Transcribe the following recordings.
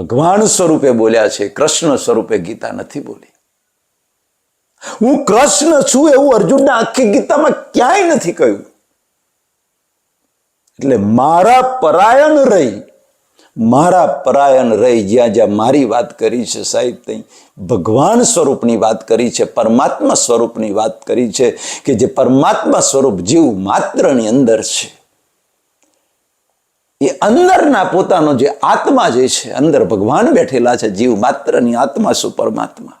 ભગવાન સ્વરૂપે બોલ્યા છે, કૃષ્ણ સ્વરૂપે ગીતા નથી બોલી. હું કૃષ્ણ છું એવું અર્જુનના આખી ગીતામાં ક્યાંય નથી કહ્યું. એટલે મારા પરાયણ રહી, મારા પરાયણ રહી, જ્યાં જ્યાં મારી વાત કરી છે સાહેબ ત્યાં ભગવાન સ્વરૂપની વાત કરી છે, પરમાત્મા સ્વરૂપની વાત કરી છે, કે જે પરમાત્મા સ્વરૂપ જીવ માત્રની અંદર છે. એ અંદરના પોતાનો જે આત્મા જે છે, અંદર ભગવાન બેઠેલા છે, જીવ માત્રની આત્મા શું પરમાત્મા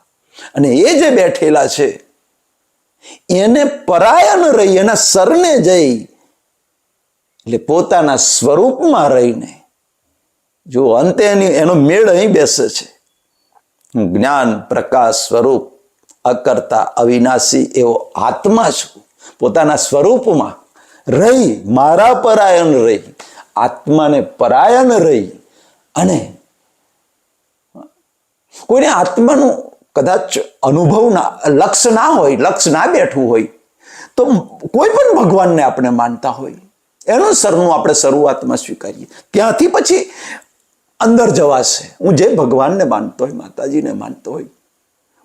અને એ જે બેઠેલા છે, એને પરાયણ રહી, એના સરને જઈ, એટલે પોતાના સ્વરૂપમાં રહીને જો અંતે એની મેળ અહીં બેસે છે. જ્ઞાન, પ્રકાશ, સ્વરૂપ, અકર્તા, અવિનાશી એવો આત્મા છું. પોતાના સ્વરૂપમાં રહી, મારા પરાયણ રહી. આત્માને પરાયણ રહી અને કોઈને આત્માનું કદાચ અનુભવ ના, લક્ષ ના હોય, લક્ષ ના બેઠું હોય, તો કોઈ પણ ભગવાનને આપણે માનતા હોય, એનું સરનું આપણે શરૂઆતમાં સ્વીકારીએ. ત્યાંથી પછી અંદર જવાશે. હું જે ભગવાનને માનતો હોય, માતાજીને માનતો હોય.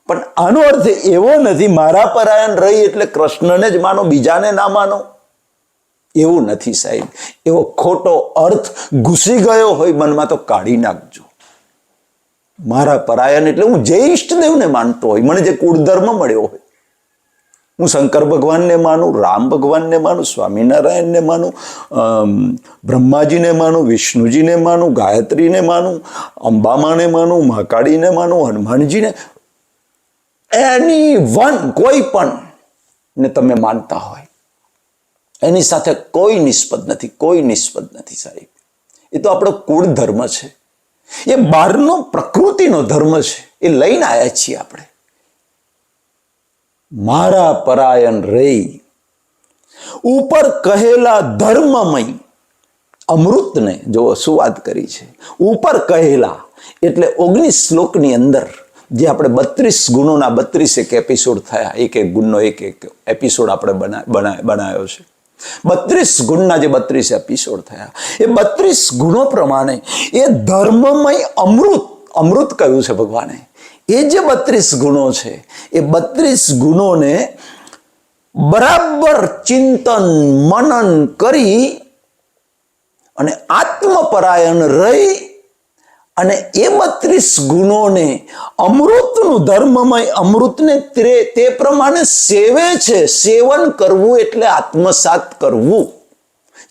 પણ આનો અર્થ એવો નથી, મારા પરાયણ રહી એટલે કૃષ્ણને જ માનો, બીજાને ના માનો. એવું નથી સાહેબ. એવો ખોટો અર્થ ઘૂસી ગયો હોય મનમાં તો કાઢી નાખજો. મારા પરાયણ એટલે હું જે ઈષ્ટદેવને માનતો હોય. મને જે કુળધર્મ મળ્યો હોય. હું શંકર ભગવાનને માનું, રામ ભગવાનને માનું, સ્વામિનારાયણને માનું બ્રહ્માજીને માનું, વિષ્ણુજીને માનું, ગાયત્રીને માનું, અંબામાને માનું, મહાકાળીને માનું, હનુમાનજીને એની વન કોઈ પણ ને તમે માનતા હોય. એની સાથે કોઈ નિસ્બત નથી, કોઈ નિસ્બત નથી સાહેબ. એ તો આપણો કુળ ધર્મ છે. એ બહારનો પ્રકૃતિનો ધર્મ છે. એ લઈને આવ્યા છીએ આપણે. મારા પરાયણ રહી ઉપર કહેલા ધર્મમય, અમૃતને જો શું કરી છે. ઉપર કહેલા, એટલે ઓગણીસ શ્લોકની અંદર, જે આપણે બત્રીસ ગુણોના બત્રીસ એક એપિસોડ થયા, એક એક ગુણનો એક એક એપિસોડ આપણે બના બનાવ્યો છે. બત્રીસ ગુણના જે બત્રીસ એપિસોડ થયા, એ બત્રીસ ગુણો પ્રમાણે એ ધર્મમય અમૃત અમૃત કહ્યું છે ભગવાને? એ જે બત્રીસ ગુણો છે, એ બત્રીસ ગુણોને બરાબર ચિંતન, મનન કરી અને આત્મપરાયણ રહી અને એ ગુણોને અમૃતનું ધર્મમય અમૃતને તે પ્રમાણે સેવે છે. સેવન કરવું એટલે આત્મસાત કરવું.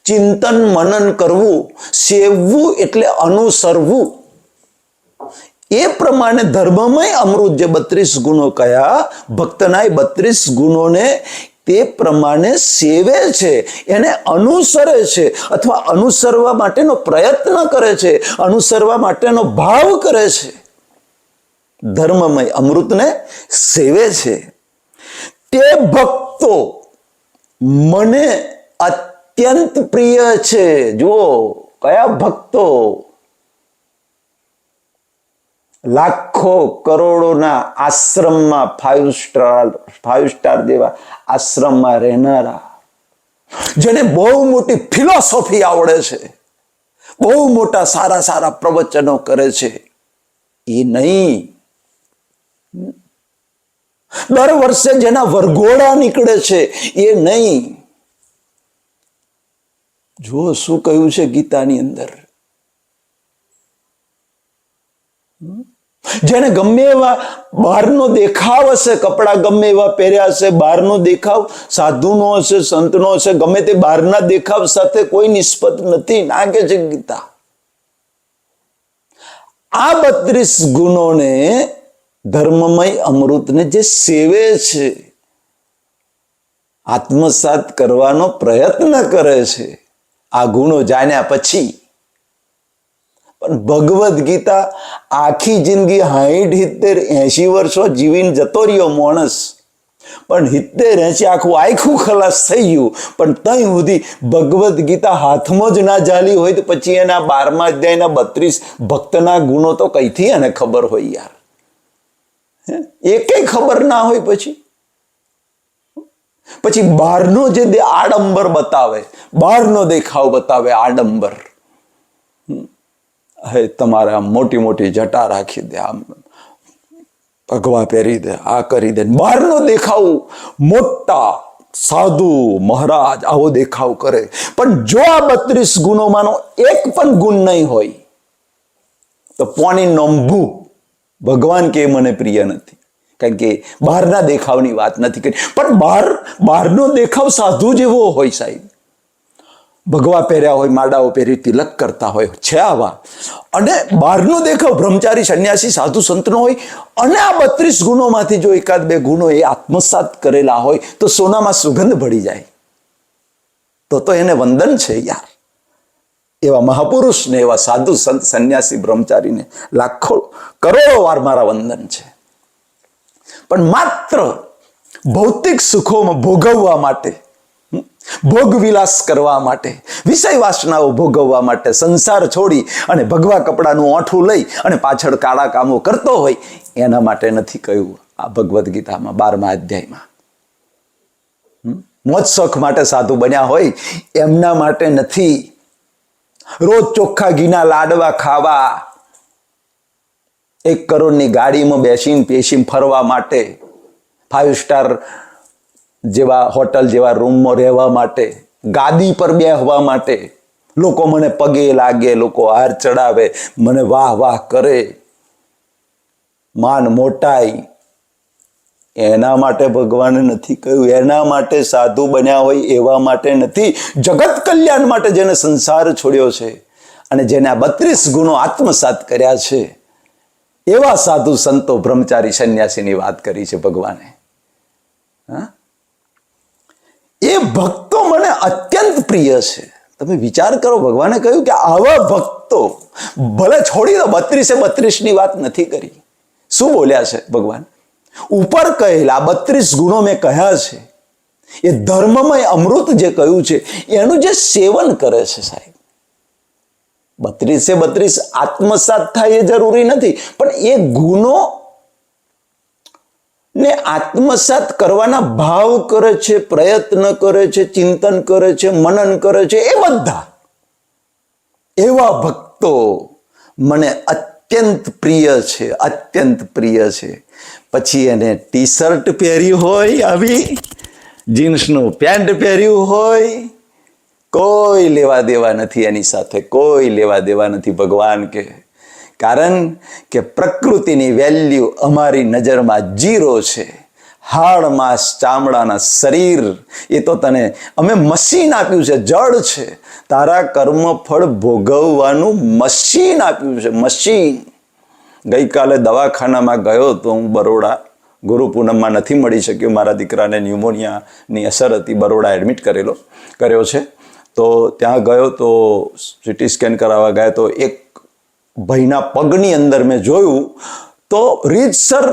ચિંતન મનન કરવું. સેવવું એટલે અનુસરવું. એ પ્રમાણે ધર્મમય અમૃત જે બત્રીસ ગુણો કયા ભક્તના એ બત્રીસ ગુણોને તે પ્રમાણે સેવે છે, એને અનુસરે છે અથવા અનુસરવા માટેનો પ્રયત્ન કરે છે, અનુસરવા માટેનો ભાવ કરે છે. ધર્મમય અમૃતને સેવે છે. તે ભક્તો મને અત્યંત પ્રિય છે. જુઓ, કયા ભક્તો? લાખો કરોડોના આશ્રમમાં ફાઇવ સ્ટાર ફાઇવ સ્ટાર જેવા આશ્રમમાં રહેનારા. જેને બહુ મોટી ફિલોસોફી આવડે છે. બહુ મોટા સારા સારા પ્રવચનો કરે છે. એ નહીં. દર વર્ષે જેના વરઘોડા નીકળે છે, એ નહીં. જુઓ શું કહ્યું છે ગીતાની અંદર. જેને ગમે એવા બહારનો દેખાવ હશે, કપડાં ગમે એવા પહેર્યા હશે, બહારનો દેખાવ સાધુનો હશે, સંતનો હશે, ગમે તે બહારના દેખાવ સાથે કોઈ નિસ્બત નથી. ના કે છે ગીતા? આ બત્રીસ ગુણોને ધર્મમય અમૃતને જે સેવે છે, આત્મસાત કરવાનો પ્રયત્ન કરે છે, આ ગુણો જાણ્યા પછી પણ ભગવદ્ ગીતા આખી જિંદગી સાહીઠ સિત્તેર એંશી વર્ષો જીવીને જતો રહ્યો માણસ. પણ સિત્તેર એંશી આખું આખું ખલાસ થઈ ગયું. પણ તઈ સુધી ભગવદ્ ગીતા હાથમાં જ ના જાલી હોય તો પછી એના બારમા અધ્યાયના બત્રીસ ભક્તના ગુણો તો કઈથી એને ખબર હોય યાર? એ કઈ ખબર ના હોય પછી. પછી બહારનો જે આડંબર બતાવે બહારનો દેખાવ બતાવે આડંબર. હે, તમારે આમ મોટી મોટી જટા રાખી દે, આમ ભગવા પહેરી દે, આ કરી દે. બહારનો દેખાવ મોટા સાધુ મહારાજ આવો દેખાવ કરે. પણ જો આ બત્રીસ ગુણોમાંનો એક પણ ગુણ નહીં હોય, તો પોણી નંભું ભગવાન કે મને પ્રિય નથી. કારણ કે બહારના દેખાવની વાત નથી કરી. પણ બહાર, બહારનો દેખાવ સાધુ જેવો હોય સાહેબ. ભગવા પહેર્યા હોય, માડાઓ પહેરી તિલક કરતા હોય, છે આવા. અને બહારનો દેખાવ બ્રહ્મચારી સંન્યાસી, સાધુ સંતનો હોય, અને આ બત્રીસ ગુણોમાંથી જો એકાદ બે ગુણો એ આત્મસાત કરેલા હોય, તો સોનામાં સુગંધ ભળી જાય. તો તો એને વંદન છે યાર. એવા મહાપુરુષને, એવા સાધુ સંત, સંન્યાસી, બ્રહ્મચારીને લાખો, કરોડો વાર મારા વંદન છે. પણ માત્ર ભૌતિક સુખોમાં ભોગવવા માટે હમ, ભોગ વિલાસ કરવા માટે વિષય વાસનાઓ ભોગવવા માટે સંસાર છોડી અને ભગવા કપડાનું ઓઠું લઈ અને પાછળ કાળા કામો કરતો હોય એના માટે નથી કહ્યું આ ભગવદ્ ગીતામાં બારમા અધ્યાયમાં. મોજ શોખ માટે સાધુ બન્યા હોય એમના માટે નથી. રોજ ચોખ્ખા ઘીના લાડવા ખાવા એક કરોડની ગાડીમાં બેસીને પેસીને ફરવા માટે ફાઇવ સ્ટાર જેવા હોટલ, જેવા રૂમમાં રહેવા માટે, ગાદી પર બેહવા માટે, લોકો મને પગે લાગે, લોકો હાર ચડાવે, મને વાહ વાહ કરે. માન મોટાઈ. એના માટે ભગવાને નથી કહ્યું. એના માટે સાધુ બન્યા હોય, એવા માટે નથી. જગત કલ્યાણ માટે જેને સંસાર છોડ્યો છે અને જેને આ બત્રીસ ગુણો આત્મસાત કર્યા છે, એવા સાધુ સંતો, બ્રહ્મચારી, સંન્યાસીની વાત કરી છે ભગવાને. હા? ભક્તો મને અત્યંત પ્રિય છે. તમે વિચાર કરો, ભગવાને કહ્યું કે આવા ભક્તો ભલે છોડી દો, બત્રીસે બત્રીસની વાત નથી કરી. શું બોલ્યા છે ભગવાન? ઉપર કહેલા, બત્રીસ ગુણો મેં કહ્યા છે. એ ધર્મમય અમૃત જે કહ્યું છે, એનું જે સેવન કરે છે સાહેબ. બત્રીસે બત્રીસ આત્મસાત થાય એ જરૂરી નથી, પણ એ ગુનો આત્મસાત કરવાના ભાવ કરે છે, પ્રયત્ન કરે છે, ચિંતન કરે છે, મનન કરે છે, એ બધા. એવા ભક્તો મને અત્યંત પ્રિય છે, અત્યંત પ્રિય છે. પછી એને ટી શર્ટ પહેર્યું હોય આવી, જીન્સનું પેન્ટ પહેર્યું હોય, કોઈ લેવા દેવા નથી એની સાથે, કોઈ લેવા દેવા નથી ભગવાન કે. કારણ કે પ્રકૃતિની વેલ્યુ અમારી નજરમાં જીરો છે. હાડ માંસ ચામડાના શરીર, એ તો તને અમે મશીન આપ્યું છે જડ છે. તારા કર્મ ફળ ભોગવવાનું મશીન આપ્યું છે, મશીન. ગઈકાલે દવાખાનામાં ગયો તો હું બરોડા, ગુરુ પૂનમમાં નથી મળી શક્યો, મારા દીકરાને ન્યુમોનિયાની અસર હતી, બરોડા એડમિટ કરેલો, કર્યો છે. તો ત્યાં ગયો તો સિટી સ્કેન કરાવવા ગયા તો એક ભાઈના પગની અંદર મેં જોયું. તો રીતસર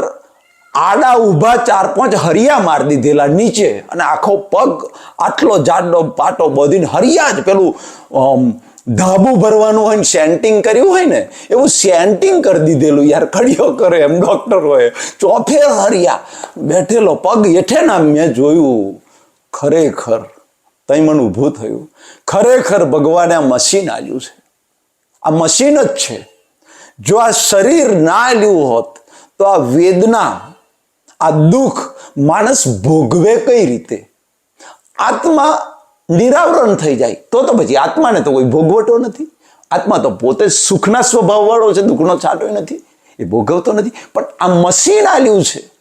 આડા ઊભા ચાર પાંચ હરિયા મારી દીધેલા નીચે અને આખો પગ, આટલો જાડો પાટો બધીને હરિયા જ પેલું ધાબુ ભરવાનું હોય ને સેન્ટિંગ કર્યું હોય ને, એવું સેન્ટિંગ કરી દીધેલું યાર, ખડિયો કરે એમ ડોક્ટરોએ ચોફે હરિયા. બેઠેલો પગ એઠે ના મેં જોયું. ખરેખર તઈ મને ઊભું થયું. ખરેખર ભગવાને આ મશીન આવ્યું છે. આ મશીન જ છે. જો આ શરીર ના લ્યું હોત, તો આ વેદના આ દુઃખ માણસ ભોગવે કઈ રીતે? આત્મા નિરાવરણ થઈ જાય. તો તો પછી આત્માને તો કોઈ ભોગવટો નથી. આત્મા તો પોતે સુખના સ્વભાવવાળો છે, દુઃખનો છાંટો નથી, એ ભોગવતો નથી. પણ આ મશીન આલ્યું છે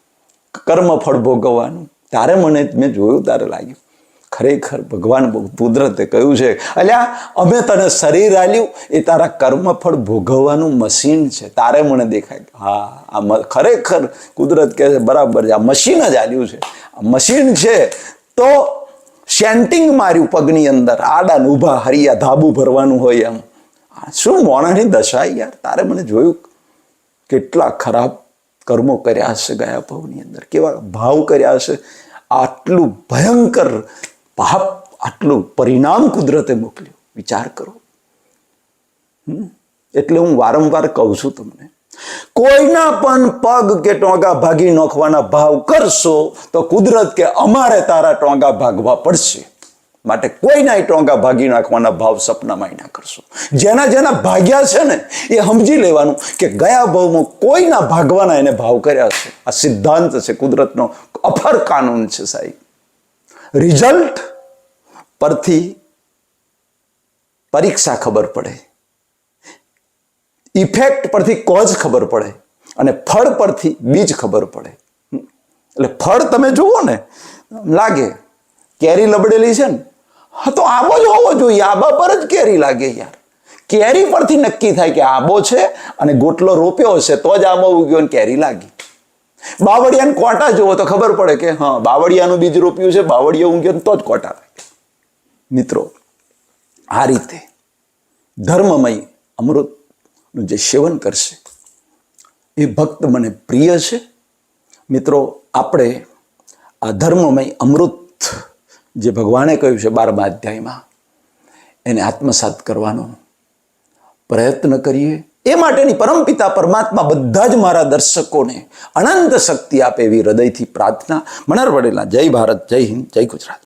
કર્મ ફળ ભોગવવાનું. તારે મને, મેં જોયું, તારે લાગ્યું. ખરેખર ભગવાન કુદરતે કહ્યું છે, અલ્યા, અમે તને શરીર આલ્યું, એ તારા કર્મફળ ભોગવવાનું મશીન છે. તારે મને દેખાય હા, આ ખરેખર કુદરત કહે છે, બરાબર છે, આ મશીન જ આલ્યું છે. આ મશીન છે, તો સેન્ટિંગ માર્યું પગની અંદર આડા ઊભા, હરિયા ધાબુ ભરવાનું હોય એમ. શું મોણાની દશા યાર? તારે મને જોયું કેટલા ખરાબ કર્મો કર્યા હશે ગયા ભાવની અંદર, કેવા ભાવ કર્યા હશે. આટલું ભયંકર પાપ આટલું પરિણામ કુદરતે મોકલ્યું. વિચાર કરો. એટલે હું વારંવાર કહું છું તમને, કોઈના પણ પગ કે ટોંગા ભાગી નાખવાના ભાવ કરશો તો કુદરત કે અમારે તારા ટોંગા ભાગવા પડશે. માટે કોઈના ટોંગા ભાગી નાખવાના ભાવ સપનામાં ના કરશો. જેના જેના ભાગ્યા છે ને, એ સમજી લેવાનું કે ગયા ભાવમાં કોઈના ભાગવાના એને ભાવ કર્યા છે. આ સિદ્ધાંત છે કુદરતનો અફર કાનૂન છે સાહેબ. રિઝલ્ટ પરથી પરીક્ષા ખબર પડે. ઇફેક્ટ પરથી કોઝ ખબર પડે અને ફળ પરથી બીજ ખબર પડે. એટલે ફળ તમે જુઓ ને, લાગે. કેરી લબડેલી છે ને તો આબો જ હોવો જોઈએ. આબા પર જ કેરી લાગે યાર. કેરી પરથી નક્કી થાય કે આબો છે અને ગોટલો રોપ્યો હશે તો જ આંબો ઉગ્યો ને કેરી લાગી. બાવળિયાને કોટા જુઓ તો ખબર પડે કે, હા, બાવળિયાનું બીજ રોપ્યું છે, બાવળિયો ઊંઘ્યો તો જ કોટા લાગે. મિત્રો, આ રીતે ધર્મમય અમૃતનું જે સેવન કરશે, એ ભક્ત મને પ્રિય છે. મિત્રો, આપણે આ ધર્મમય અમૃત જે ભગવાને કહ્યું છે બારમા અધ્યાયમાં, એને આત્મસાત કરવાનો પ્રયત્ન કરીએ. એ માટેની પરમપિતા પરમાત્મા બધા જ મારા દર્શકોને અનંત શક્તિ આપે એવી હૃદયથી પ્રાર્થના. મનર વડેલા, જય ભારત, જય હિન્દ, જય ગુજરાત.